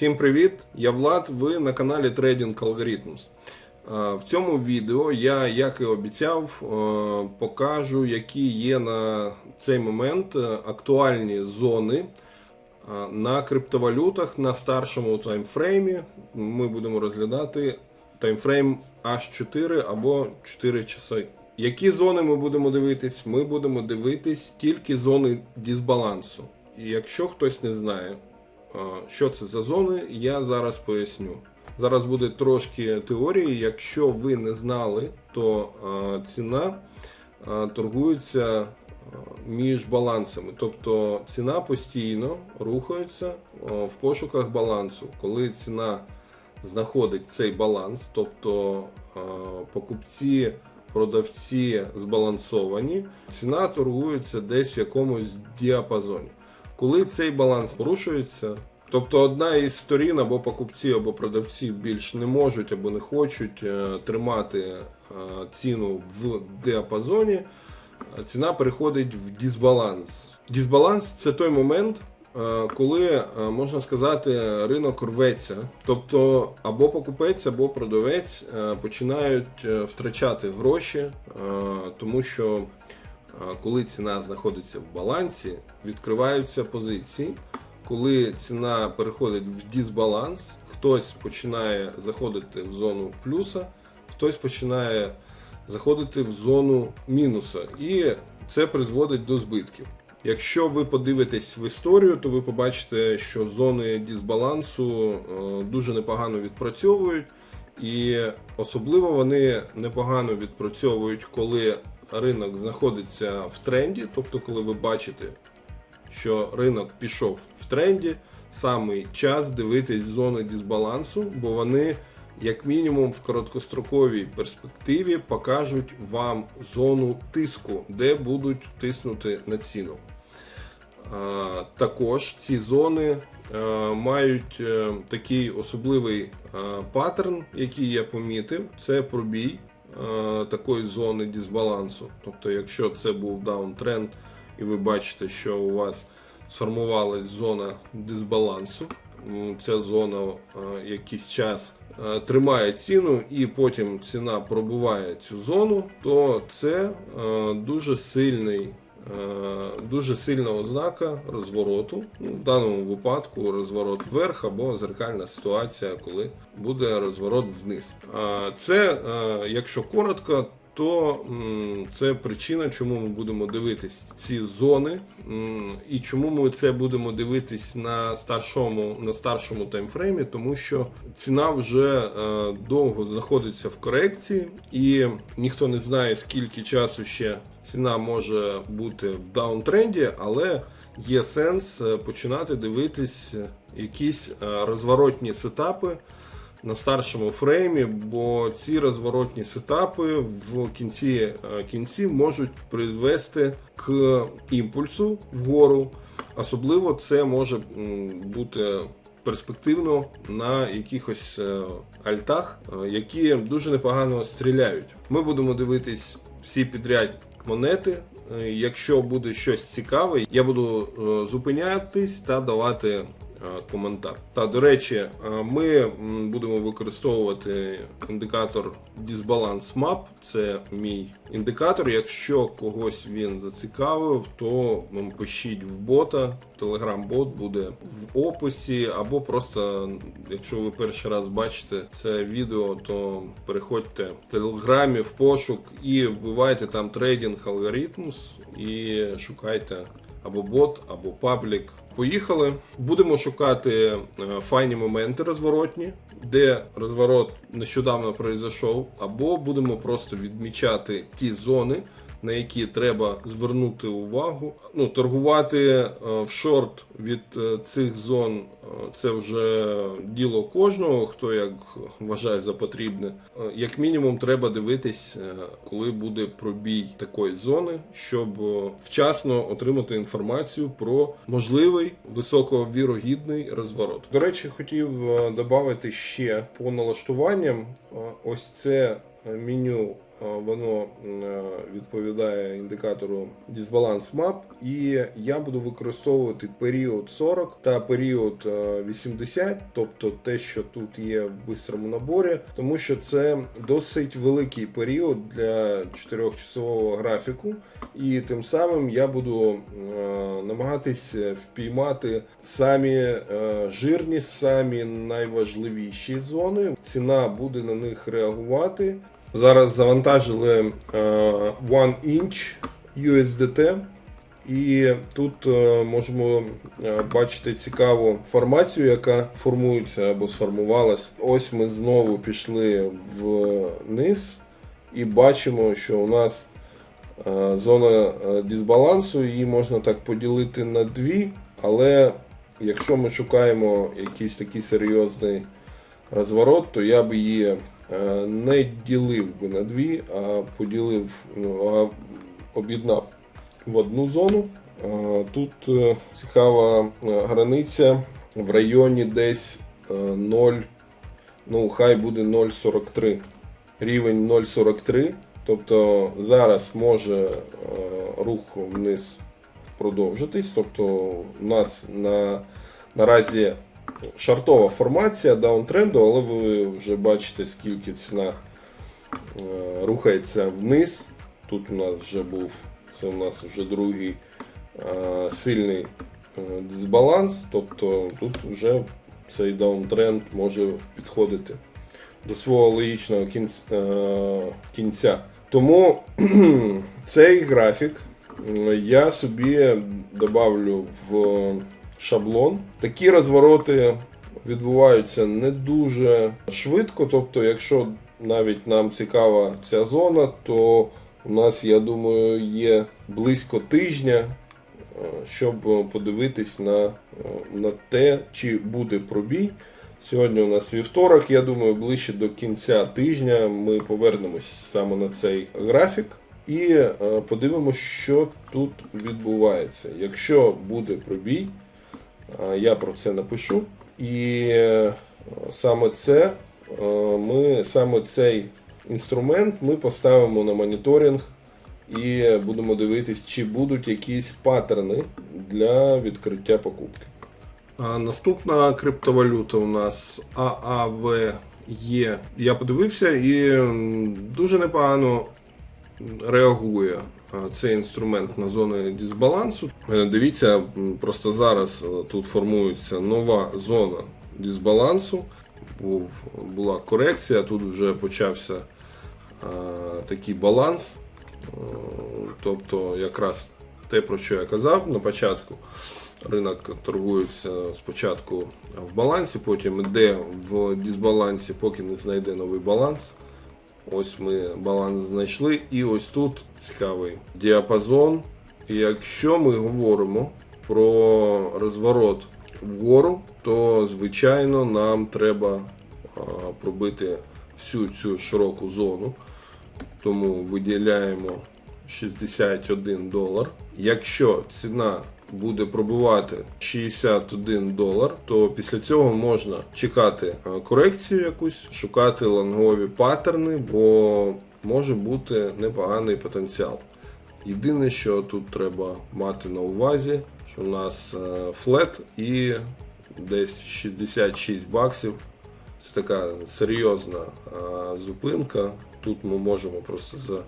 Всім привіт! Я Влад. Ви на каналі Trading Algorithms. Е, В цьому відео я, як і обіцяв, е, покажу, які є на цей момент е, актуальні зони на криптовалютах на старшому таймфреймі. Ми будемо розглядати таймфрейм H4 або 4 часи. Які зони ми будемо дивитись? Ми будемо дивитись тільки зони дисбалансу. І якщо хтось не знає, Що це за зони, я зараз поясню. Зараз буде трошки теорії. Якщо ви не знали, то ціна торгується між балансами. Тобто ціна постійно рухається в пошуках балансу. Коли ціна знаходить цей баланс, тобто покупці, продавці збалансовані, ціна торгується десь в якомусь діапазоні. Коли цей баланс порушується, тобто одна із сторін або покупці, або продавці більш не можуть або не хочуть е, тримати е, ціну в діапазоні, е, ціна переходить в дисбаланс. Дисбаланс це той момент, коли можна сказати, ринок рветься. Тобто або покупець, або продавець починають втрачати гроші, тому що коли ціна знаходиться в балансі, відкриваються позиції. Коли ціна переходить в дисбаланс, хтось починає заходити в зону плюса, хтось починає заходити в зону мінуса. І це призводить до збитків. Якщо ви подивитесь в історію, то ви побачите, що зони дисбалансу е, дуже непогано відпрацьовують, і особливо вони непогано відпрацьовують, коли ринок знаходиться в тренді, тобто, коли ви бачите, що ринок пішов в тренді, самий час дивитись зони дисбалансу, бо вони, як мінімум, в короткостроковій перспективі покажуть вам зону тиску, де будуть тиснути на ціну. Також ці зони е, мають е, такий особливий е, паттерн, який я помітив, це пробій такої зони дисбалансу. Тобто, якщо це був даунтренд, і ви бачите, що у вас сформувалась зона дисбалансу, ця зона е, якийсь час е, тримає ціну, і потім ціна пробиває цю зону, то це е, дуже сильний. Е, Дуже сильна ознака розвороту. Ну, в даному випадку розворот вверх або зеркальна ситуація, коли буде розворот вниз. Це, е, якщо коротко, то це причина, чому ми будемо дивитись ці зони, і чому ми це будемо дивитись на старшому, на старшому таймфреймі, тому що ціна вже е, довго знаходиться в корекції, і ніхто не знає, скільки часу ще ціна може бути в даунтренді, але є сенс е, починати дивитись якісь е, розворотні сетапи на старшому фреймі, бо ці розворотні сетапи в кінці е, кінці можуть привести к імпульсу вгору. Особливо це може бути перспективно на якихось е, альтах, е, які дуже непогано стріляють. Ми будемо дивитись всі підряд монети. Якщо буде щось цікаве, я буду зупинятись та давати коментар. Та до речі, е, ми будемо використовувати індикатор Disbalance Map. Це мій індикатор. Якщо когось він зацікавив, то пишіть в бота. Телеграм-бот буде в описі, або просто, якщо ви перший раз бачите це відео, то переходьте в телеграмі в пошук і вбивайте там трейдинг алгоритмус і шукайте або бот, або паблік. Поїхали. Будемо шукати е, файні моменти розворотні, де розворот нещодавно пройшов, або будемо просто відмічати ті зони, на які треба звернути увагу. Ну, торгувати е, в шорт від е, цих зон е, це вже діло кожного, хто як вважає за потрібне. Як мінімум, треба дивитись, коли буде пробій такої зони, щоб вчасно отримати інформацію про можливий високовірогідний розворот. До речі, хотів додати ще по налаштуванням. Ось це меню воно е, відповідає індикатору Disbalance Map, і я буду використовувати період 40 та період е, 80, тобто те, що тут є в бистрому наборі, тому що це досить великий період для 4-часового графіку, і тим самим я буду е, намагатись впіймати самі е, жирні, самі найважливіші зони. Ціна буде на них реагувати. Зараз завантажили е, One Inch USDT. І тут е, можемо е, бачити цікаву формацію, яка формується або сформувалась. Ось ми знову пішли вниз і бачимо, що у нас зона дисбалансу, її можна так поділити на дві, але якщо ми шукаємо якийсь такий серйозний розворот, то я б її не ділив би на дві, а поділив, ну, а об'єднав в одну зону. Е, Тут е, цікава е, границя в районі десь е, 0, ну хай буде 0,43. Рівень 0,43. Тобто зараз може е, рух вниз продовжитись. Тобто у нас на, наразі шартова формація даунтренду, але ви вже бачите, скільки ціна е, рухається вниз. Тут у нас вже був, це у нас вже другий е, сильний е, дисбаланс, тобто тут вже цей даунтренд може підходити до свого логічного кінця. Тому цей графік я собі добавлю в шаблон. Такі розвороти відбуваються не дуже швидко. Тобто, якщо навіть нам цікава ця зона, то у нас, я думаю, є близько тижня, е, щоб подивитись на, е, на те, чи буде пробій. Сьогодні у нас вівторок. Я думаю, ближче до кінця тижня ми повернемось саме на цей графік і е, подивимося, що тут відбувається. Якщо буде пробій, я про це напишу. І е, саме це е, ми саме цей інструмент ми поставимо на моніторинг і будемо дивитись, чи будуть якісь паттерни для відкриття покупки. А наступна криптовалюта у нас ААВЕ. Я подивився і дуже непогано реагує цей інструмент на зони дисбалансу. Е, Дивіться, просто зараз е, тут формується нова зона дисбалансу. Була корекція, тут вже почався такий баланс. Е, Тобто, якраз те, про що я казав на початку. Ринок торгується спочатку в балансі, потім йде в дисбалансі, поки не знайде новий баланс. Ось ми баланс знайшли, і ось тут цікавий діапазон. Якщо ми говоримо про розворот вгору, то звичайно нам треба пробити всю цю широку зону. Тому виділяємо 61 долар. Якщо ціна буде пробивати 61 долар, то після цього можна чекати е, корекцію якусь, шукати лонгові паттерни, бо може бути непоганий потенціал. Єдине, що тут треба мати на увазі, що у нас е, флет і десь 66 баксів. Це така серйозна зупинка. Тут ми можемо просто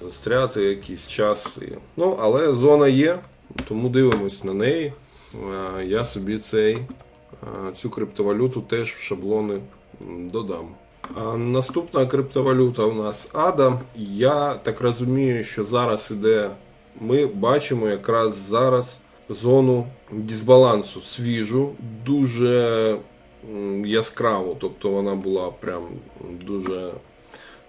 застряти якийсь час. Ну, але зона є, тому дивимось на неї. Я собі цей, цю криптовалюту теж в шаблони додам. А наступна криптовалюта у нас ADA. Я так розумію, що зараз іде. Ми бачимо якраз зараз зону дисбалансу свіжу, дуже яскраву. Тобто вона була прям дуже,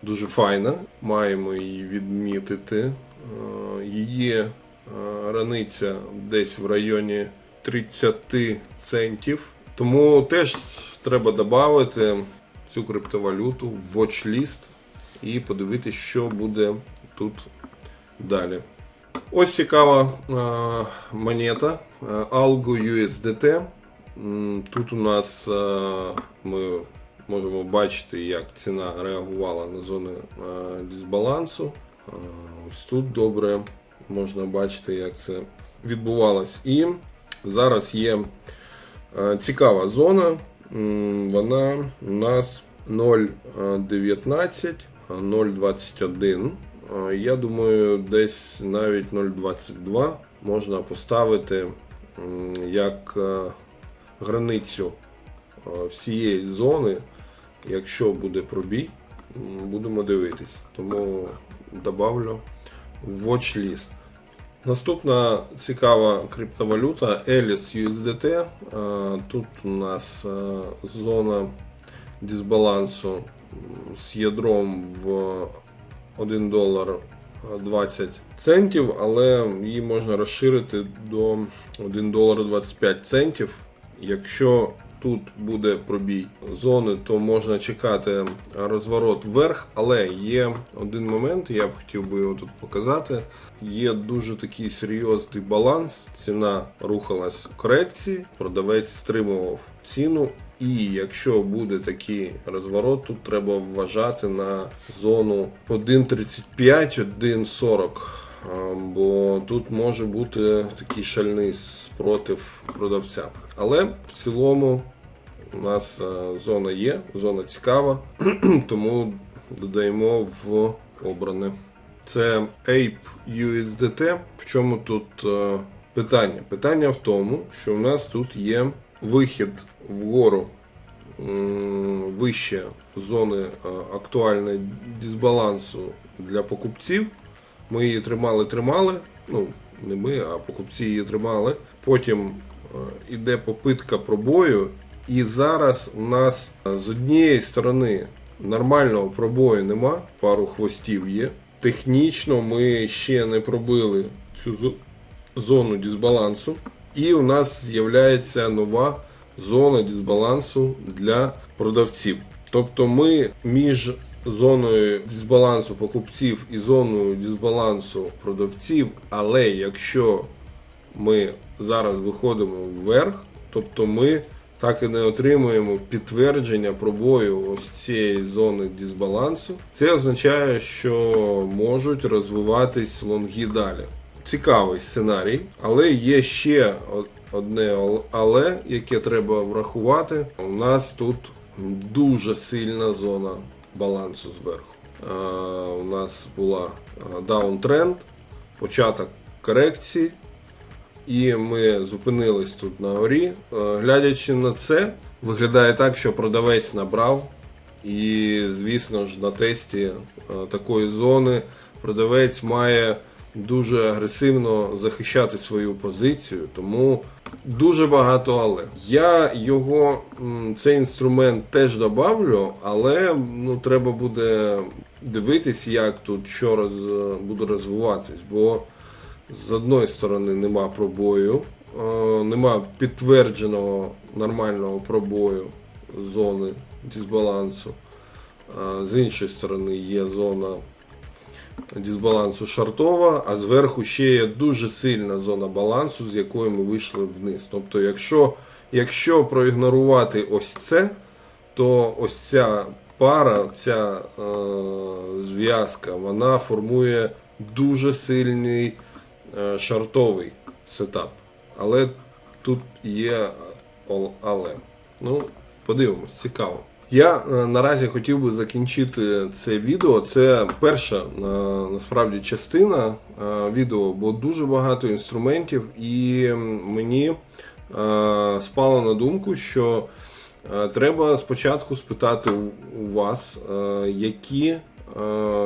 дуже файна. Маємо її відмітити. Е, Її е, границя десь в районі 30 центів. Тому теж треба додати цю криптовалюту в watchlist і подивитися, що буде тут далі. Ось цікава е, монета е, Algo USDT. Тут у нас ми можемо бачити, як ціна реагувала на зони дисбалансу. Ось тут добре можна бачити, як це відбувалось. І зараз є е, цікава зона. Вона у нас 0,19, 0,21. Е, Я думаю, десь навіть 0,22 можна поставити як е, границю всієї зони. Якщо буде пробій, будемо дивитись. Тому добавлю watchlist. Наступна цікава криптовалюта Elis USDT. Е, Тут у нас е, зона дисбалансу з ядром в 1 долар 20 центів, але її можна розширити до 1 долар 25 центів. Якщо тут буде пробій зони, то можна чекати розворот вверх, але є один момент, я б хотів би його тут показати. Є дуже такий серйозний баланс. Ціна рухалась в корекції, продавець стримував ціну. І якщо буде такий розворот, тут треба вважати на зону 1.35-1.40. Бо тут може бути такий шальний спротив продавця. Але в цілому у нас е, зона є, зона цікава, тому додаємо в обране. Це Ape USDT. В чому тут е, питання? Питання в тому, що в нас тут є вихід вгору вище зони е, актуальної дисбалансу для покупців. Ми її тримали, тримали. Ну, не ми, а покупці її тримали. Потім іде попитка пробою, і зараз у нас е, з однієї сторони нормального пробою нема, пару хвостів є. Технічно ми ще не пробили цю зону дисбалансу, і у нас з'являється нова зона дисбалансу для продавців. Тобто ми між зоною дисбалансу покупців і зоною дисбалансу продавців, але якщо ми зараз виходимо вверх, тобто ми так і не отримуємо підтвердження пробою ось цієї зони дисбалансу. Це означає, що можуть розвиватись лонги далі. Цікавий сценарій, але є ще одне але, яке треба врахувати. У нас тут дуже сильна зона балансу зверху. У нас була даунтренд, початок корекції, і ми зупинились тут на горі. Е, Глядячи на це, виглядає так, що продавець набрав. І, звісно ж, на тесті е, такої зони продавець має дуже агресивно захищати свою позицію, тому дуже багато але. Я його, цей інструмент теж добавлю, але ну, треба буде дивитись, як тут що роз, буде розвиватись. Бо з одної сторони нема пробою, е, нема підтвердженого нормального пробою зони дисбалансу. З іншої сторони є зона дисбалансу шартова, а зверху ще є дуже сильна зона балансу, з якої ми вийшли вниз. Тобто, якщо, якщо проігнорувати ось це, то ось ця пара, ця е, зв'язка, вона формує дуже сильний шартовий сетап. Але тут є але. Ну, подивимось, цікаво. Я е, наразі хотів би закінчити це відео. Це перша е, насправді частина е, відео, бо дуже багато інструментів, і мені е, спало на думку, що е, треба спочатку спитати у- вас, е, які е,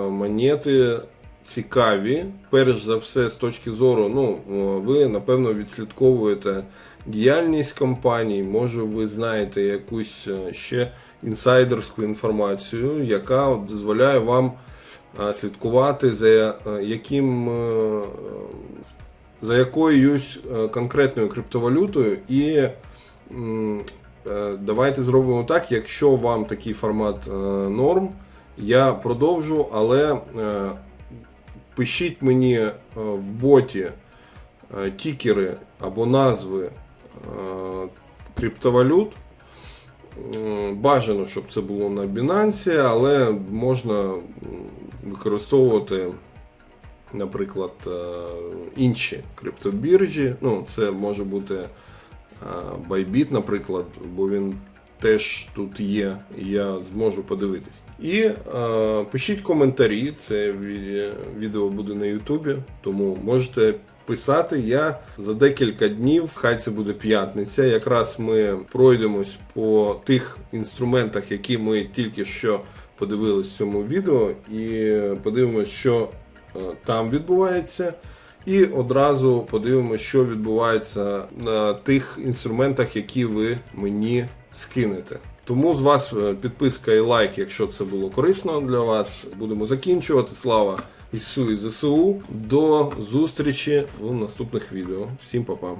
монети цікаві, перш за все, з точки зору, ну, ви напевно відслідковуєте діяльність компаній, може ви знаєте якусь е, ще інсайдерську інформацію, яка дозволяє вам слідкувати за е, яким. е, За якоюсь конкретною криптовалютою, і давайте зробимо так, якщо вам такий формат норм, я продовжу, але пишіть мені е, в боті е, тікери або назви е, криптовалют. Бажано, щоб це було на Binance, але можна використовувати, наприклад, інші криптобіржі. Ну, це може бути Bybit, наприклад, бо він теж тут є, я зможу подивитись. І е, пишіть коментарі. Це відео буде на Ютубі, тому можете писати. Я за декілька днів, хай це буде п'ятниця. Якраз ми пройдемось по тих інструментах, які ми тільки що подивились в цьому відео, і подивимось, що е, там відбувається. І одразу подивимося, що відбувається на тих інструментах, які ви мені скинете. Тому з вас е, підписка і лайк, якщо це було корисно для вас. Будемо закінчувати. Слава Ісу і ЗСУ. До зустрічі в наступних відео. Всім па-па.